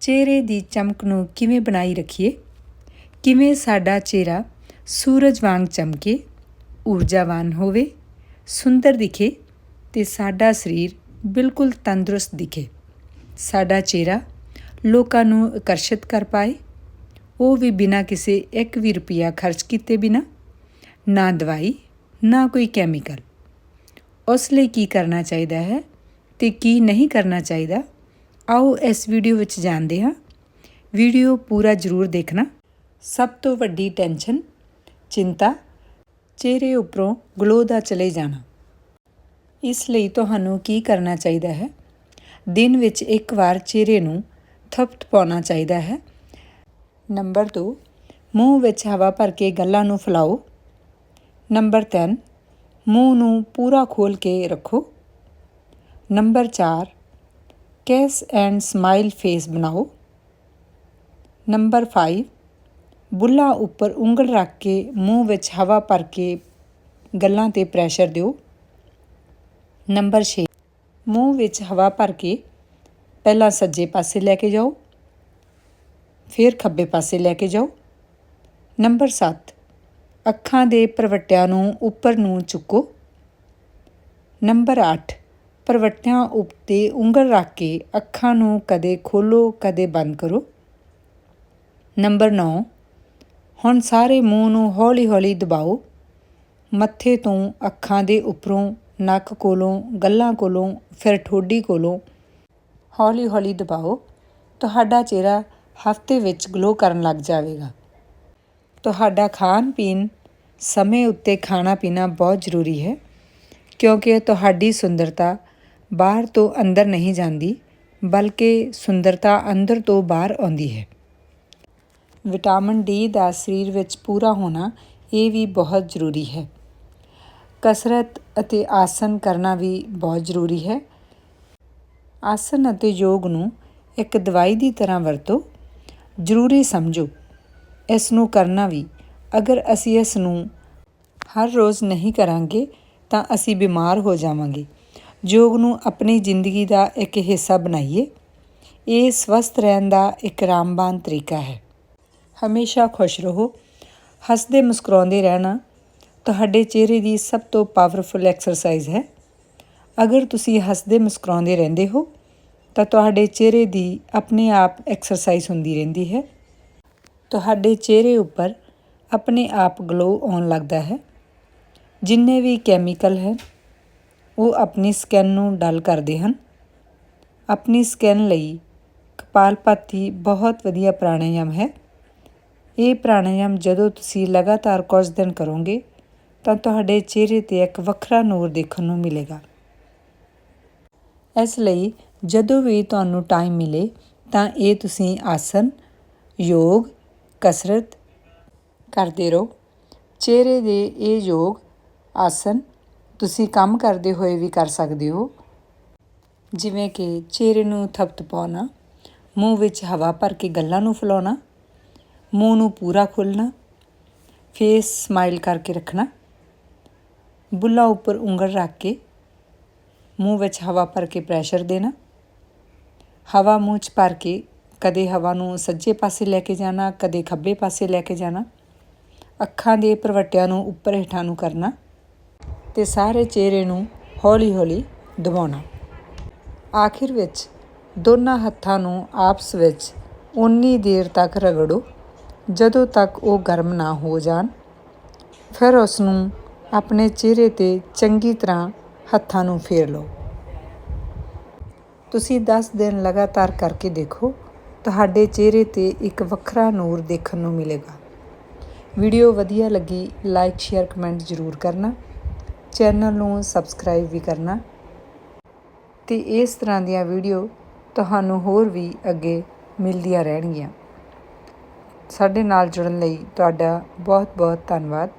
ਚਿਹਰੇ ਦੀ ਚਮਕ ਨੂੰ ਕਿਵੇਂ ਬਣਾਈ ਰੱਖੀਏ? ਕਿਵੇਂ ਸਾਡਾ ਚਿਹਰਾ ਸੂਰਜ ਵਾਂਗ ਚਮਕੇ, ਊਰਜਾਵਾਨ ਹੋਵੇ, ਸੁੰਦਰ ਦਿਖੇ ਤੇ ਸਾਡਾ ਸਰੀਰ ਬਿਲਕੁਲ ਤੰਦਰੁਸਤ ਦਿਖੇ? ਸਾਡਾ ਚਿਹਰਾ ਲੋਕਾਂ ਨੂੰ ਆਕਰਸ਼ਿਤ ਕਰ ਪਾਏ। ਉਹ ਵੀ ਬਿਨਾਂ ਕਿਸੇ ਇੱਕ ਵੀ ਰੁਪਿਆ ਖਰਚ ਕੀਤੇ ਬਿਨਾਂ, ਨਾ ਦਵਾਈ, ਨਾ ਕੋਈ ਕੈਮੀਕਲ। ਉਸ ਲਈ ਕੀ ਕਰਨਾ ਚਾਹੀਦਾ ਹੈ ਤੇ ਕੀ ਨਹੀਂ ਕਰਨਾ ਚਾਹੀਦਾ? ਆਓ ਇਸ ਵੀਡੀਓ ਵਿੱਚ ਜਾਣਦੇ ਹਾਂ। ਵੀਡੀਓ ਪੂਰਾ ਜ਼ਰੂਰ ਦੇਖਣਾ। ਸਭ ਤੋਂ ਵੱਡੀ ਟੈਨਸ਼ਨ, ਚਿੰਤਾ, ਚਿਹਰੇ ਉੱਪਰੋਂ ਗਲੋ ਦਾ ਚਲੇ ਜਾਣਾ। ਇਸ ਲਈ ਤੁਹਾਨੂੰ ਕੀ ਕਰਨਾ ਚਾਹੀਦਾ ਹੈ? ਦਿਨ ਵਿੱਚ ਇੱਕ ਵਾਰ ਚਿਹਰੇ ਨੂੰ ਥਪਟ ਪਾਉਣਾ ਚਾਹੀਦਾ ਹੈ। ਨੰਬਰ 2 ਮੂੰਹ ਵਿੱਚ ਹਵਾ ਭਰ ਕੇ ਗੱਲਾਂ ਨੂੰ ਫਲਾਓ। ਨੰਬਰ 3 ਮੂੰਹ ਨੂੰ ਪੂਰਾ ਖੋਲ ਕੇ ਰੱਖੋ। Number 4 cash and smile face ਬਣਾਓ? ਨੰਬਰ 5 ਬੁੱਲਾ ਉੱਪਰ ਉਂਗਲ ਰੱਖ ਕੇ ਮੂੰਹ ਵਿੱਚ ਹਵਾ ਭਰ ਕੇ ਗੱਲਾਂ ਤੇ ਪ੍ਰੈਸ਼ਰ ਦਿਓ। ਨੰਬਰ 6 ਮੂੰਹ ਵਿੱਚ ਹਵਾ ਭਰ ਕੇ ਪਹਿਲਾਂ ਸੱਜੇ ਪਾਸੇ ਲੈ ਕੇ ਜਾਓ, ਫਿਰ ਖੱਬੇ ਪਾਸੇ ਲੈ ਕੇ ਜਾਓ। ਨੰਬਰ 7 ਅੱਖਾਂ ਦੇ ਪਰਵੱਟਿਆਂ ਨੂੰ ਉੱਪਰ ਨੂੰ ਚੁੱਕੋ। ਨੰਬਰ 8 ਪਰਵੱਟਿਆਂ ਉੱਤੇ ਉਂਗਲ ਰੱਖ ਕੇ ਅੱਖਾਂ ਨੂੰ ਕਦੇ ਖੋਲੋ ਕਦੇ ਬੰਦ ਕਰੋ। ਨੰਬਰ 9 ਹੁਣ ਸਾਰੇ ਮੂੰਹ ਨੂੰ ਹੌਲੀ-ਹੌਲੀ ਦਬਾਓ। ਮੱਥੇ ਤੋਂ ਅੱਖਾਂ ਦੇ ਉੱਪਰੋਂ, ਨੱਕ ਕੋਲੋਂ, ਗੱਲਾਂ ਕੋਲੋਂ, ਫਿਰ ਠੋਡੀ ਕੋਲੋਂ ਹੌਲੀ-ਹੌਲੀ ਦਬਾਓ। ਤੁਹਾਡਾ ਚਿਹਰਾ ਹਫ਼ਤੇ ਵਿੱਚ ਗਲੋ ਕਰਨ ਲੱਗ ਜਾਵੇਗਾ। ਤੁਹਾਡਾ ਖਾਣ ਪੀਣ ਸਮੇਂ ਉੱਤੇ ਖਾਣਾ ਪੀਣਾ ਬਹੁਤ ਜ਼ਰੂਰੀ ਹੈ, ਕਿਉਂਕਿ ਤੁਹਾਡੀ ਸੁੰਦਰਤਾ ਬਾਹਰ ਤੋਂ ਅੰਦਰ ਨਹੀਂ ਜਾਂਦੀ, ਬਲਕਿ ਸੁੰਦਰਤਾ ਅੰਦਰ ਤੋਂ ਬਾਹਰ ਆਉਂਦੀ ਹੈ। ਵਿਟਾਮਿਨ ਡੀ ਦਾ ਸਰੀਰ ਵਿੱਚ ਪੂਰਾ ਹੋਣਾ ਇਹ ਵੀ ਬਹੁਤ ਜ਼ਰੂਰੀ ਹੈ। ਕਸਰਤ ਅਤੇ ਆਸਨ ਕਰਨਾ ਵੀ ਬਹੁਤ ਜ਼ਰੂਰੀ ਹੈ। ਆਸਨ ਅਤੇ ਯੋਗ ਨੂੰ ਇੱਕ ਦਵਾਈ ਦੀ ਤਰ੍ਹਾਂ ਵਰਤੋ। ਜ਼ਰੂਰੀ ਸਮਝੋ, ਇਸ ਨੂੰ ਕਰਨਾ ਵੀ, ਅਗਰ ਅਸੀਂ ਇਸ ਨੂੰ ਹਰ ਰੋਜ਼ ਨਹੀਂ ਕਰਾਂਗੇ ਤਾਂ ਅਸੀਂ ਬਿਮਾਰ ਹੋ ਜਾਵਾਂਗੇ। ਯੋਗ ਨੂੰ ਆਪਣੀ ਜ਼ਿੰਦਗੀ ਦਾ ਇੱਕ ਹਿੱਸਾ ਬਣਾਈਏ। ਇਹ ਸਵਸਥ ਰਹਿਣ ਦਾ ਇੱਕ ਰਾਮਬਾਨ ਤਰੀਕਾ ਹੈ। ਹਮੇਸ਼ਾ ਖੁਸ਼ ਰਹੋ। ਹੱਸਦੇ ਮੁਸਕਰਾਉਂਦੇ ਰਹਿਣਾ ਤੁਹਾਡੇ ਚਿਹਰੇ ਦੀ ਸਭ ਤੋਂ ਪਾਵਰਫੁਲ ਐਕਸਰਸਾਈਜ਼ ਹੈ। ਅਗਰ ਤੁਸੀਂ ਹੱਸਦੇ ਮੁਸਕਰਾਉਂਦੇ ਰਹਿੰਦੇ ਹੋ, ਤਾਂ ਤੁਹਾਡੇ ਚਿਹਰੇ ਦੀ ਆਪਣੇ ਆਪ ਐਕਸਰਸਾਈਜ਼ ਹੁੰਦੀ ਰਹਿੰਦੀ ਹੈ। ਤੁਹਾਡੇ ਚਿਹਰੇ ਉੱਪਰ ਆਪਣੇ ਆਪ ਗਲੋ ਆਉਣ ਲੱਗਦਾ ਹੈ। ਜਿੰਨੇ ਵੀ ਕੈਮੀਕਲ ਹੈ ਉਹ ਆਪਣੀ ਸਕਿਨ ਨੂੰ ਡਲ ਕਰਦੇ ਹਨ। ਆਪਣੀ ਸਕਿਨ ਲਈ ਕਪਾਲਪਾਤੀ ਬਹੁਤ ਵਧੀਆ ਪ੍ਰਾਣਾਯਾਮ ਹੈ। ਇਹ ਪ੍ਰਾਣਾਯਾਮ ਜਦੋਂ ਤੁਸੀਂ ਲਗਾਤਾਰ ਕੁਝ ਦਿਨ ਕਰੋਗੇ, ਤਾਂ ਤੁਹਾਡੇ ਚਿਹਰੇ ਤੇ ਇੱਕ ਵੱਖਰਾ ਨੂਰ ਦੇਖਣ ਨੂੰ ਮਿਲੇਗਾ। ਇਸ ਲਈ ਜਦੋਂ ਵੀ ਤੁਹਾਨੂੰ ਟਾਈਮ ਮਿਲੇ, ਤਾਂ ਇਹ ਤੁਸੀਂ ਆਸਨ, ਯੋਗ, ਕਸਰਤ ਕਰਦੇ ਰਹੋ। ਚਿਹਰੇ ਦੇ ਇਹ ਯੋਗ, ਆਸਨ ਤੁਸੀਂ ਕੰਮ ਕਰਦੇ ਹੋਏ ਵੀ ਕਰ ਸਕਦੇ ਹੋ। ਜਿਵੇਂ ਕਿ ਚਿਹਰੇ ਨੂੰ ਥਪਤ ਪਾਉਣਾ, ਮੂੰਹ ਵਿੱਚ ਹਵਾ ਭਰ ਕੇ ਗੱਲਾਂ ਨੂੰ ਫਲਾਉਣਾ, ਮੂੰਹ ਨੂੰ ਪੂਰਾ ਖੋਲਣਾ ਫੇਸ ਸਮਾਈਲ ਕਰਕੇ ਰੱਖਣਾ, ਬੁੱਲਾ ਉੱਪਰ ਉਂਗਲ ਰੱਖ ਕੇ ਮੂੰਹ ਵਿੱਚ ਹਵਾ ਭਰ ਕੇ ਪ੍ਰੈਸ਼ਰ ਦੇਣਾ, ਹਵਾ ਮੂੰਹ 'ਚ ਭਰ ਕੇ ਕਦੇ ਹਵਾ ਨੂੰ ਸੱਜੇ ਪਾਸੇ ਲੈ ਕੇ ਜਾਣਾ, ਕਦੇ ਖੱਬੇ ਪਾਸੇ ਲੈ ਕੇ ਜਾਣਾ, ਅੱਖਾਂ ਦੇ ਪਰਵੱਟਿਆਂ ਨੂੰ ਉੱਪਰ ਹੇਠਾਂ ਨੂੰ ਕਰਨਾ ਤੇ ਸਾਰੇ ਚਿਹਰੇ ਨੂੰ ਹੌਲੀ-ਹੌਲੀ ਦਬਾਉਣਾ। ਆਖਿਰ ਵਿੱਚ ਦੋਨਾਂ ਹੱਥਾਂ ਨੂੰ ਆਪਸ ਵਿੱਚ ਉਨੀ ਦੇਰ ਤੱਕ ਰਗੜੋ, ਜਦੋਂ ਤੱਕ ਉਹ ਗਰਮ ਨਾ ਹੋ ਜਾਣ। ਫਿਰ ਉਸ ਨੂੰ ਆਪਣੇ ਚਿਹਰੇ ਤੇ ਚੰਗੀ ਤਰ੍ਹਾਂ ਹੱਥਾਂ ਨੂੰ ਫੇਰ ਲਓ। ਤੁਸੀਂ 10 ਦਿਨ ਲਗਾਤਾਰ ਕਰਕੇ ਦੇਖੋ, ਤੁਹਾਡੇ ਚਿਹਰੇ ਤੇ ਇੱਕ ਵੱਖਰਾ ਨੂਰ ਦੇਖਣ ਨੂੰ ਮਿਲੇਗਾ। ਵੀਡੀਓ ਵਧੀਆ ਲੱਗੀ, ਲਾਈਕ, ਸ਼ੇਅਰ, ਕਮੈਂਟ ਜ਼ਰੂਰ ਕਰਨਾ। ਚੈਨਲ ਨੂੰ ਸਬਸਕ੍ਰਾਈਬ ਵੀ ਕਰਨਾ ਤੇ ਇਸ ਤਰ੍ਹਾਂ ਦੀਆਂ ਵੀਡੀਓ ਤੁਹਾਨੂੰ ਹੋਰ ਵੀ ਅੱਗੇ ਮਿਲਦੀਆਂ ਰਹਿਣਗੀਆਂ। ਸਾਡੇ ਨਾਲ ਜੁੜਨ ਲਈ ਤੁਹਾਡਾ ਬਹੁਤ ਬਹੁਤ ਧੰਨਵਾਦ।